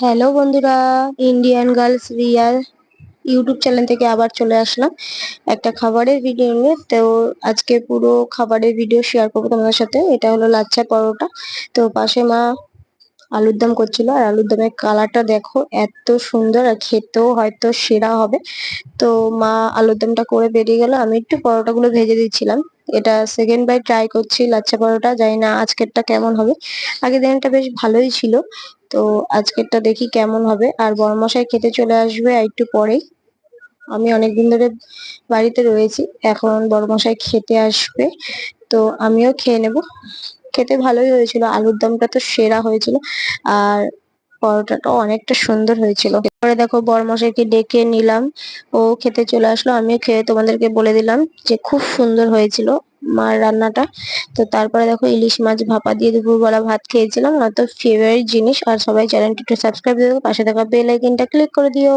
Hello বন্ধুরা Indian girls real YouTube channel থেকে আবার চলে আসলাম একটা খাবারের ভিডিও নিয়ে। তো আজকে পুরো খাবারের ভিডিও শেয়ার করব তোমাদের সাথে। এটা হলো লাচ্ছা পরোটা। তো পাশে মা আলুর দম করছিল। আর আলুর দমের কালারটা দেখো এত সুন্দর আর খেতেও হয়তো সেরা হবে। তো মা আলুর দমটা করে বেরিয়ে গেল। আমি একটু পরোটাগুলো ভেজে দিচ্ছিলাম। এটা সেকেন্ড বাই ট্রাই করছি লাচ্ছা পরোটা। জানি না আজকেরটা কেমন হবে। আগের দিনটা বেশ ভালোই ছিল। তো আজকেরটা দেখি কেমন হবে। আর বড়মশাই খেতে চলে আসবে আর একটু পরেই। আমি অনেকদিন ধরে বাড়িতে রয়েছি। এখন বড়মশাই খেতে আসবে। তো আমিও খেয়ে নেব। খেতে ভালোই হয়েছিল, আলুর দমটা তো সেরা হয়েছিল আর পরোটাটাও অনেকটা সুন্দর হয়েছিল। এরপরে দেখো বড়মশাইকে ডেকে নিলাম, ও খেতে চলে আসলো, আমিও খেয়ে তোমাদেরকে বলে দিলাম যে খুব সুন্দর হয়েছিল মার রান্নাটা। তো তারপরে দেখো ইলিশ মাছ ভাপা দিয়ে দুপুরবেলা ভাত খেয়েছিলাম আমার তো ফেভারিট জিনিস, আর সবাই চ্যানেলটি একটু সাবস্ক্রাইব দিয়ে পাশে থাকা বেল আইকনটা ক্লিক করে দিও।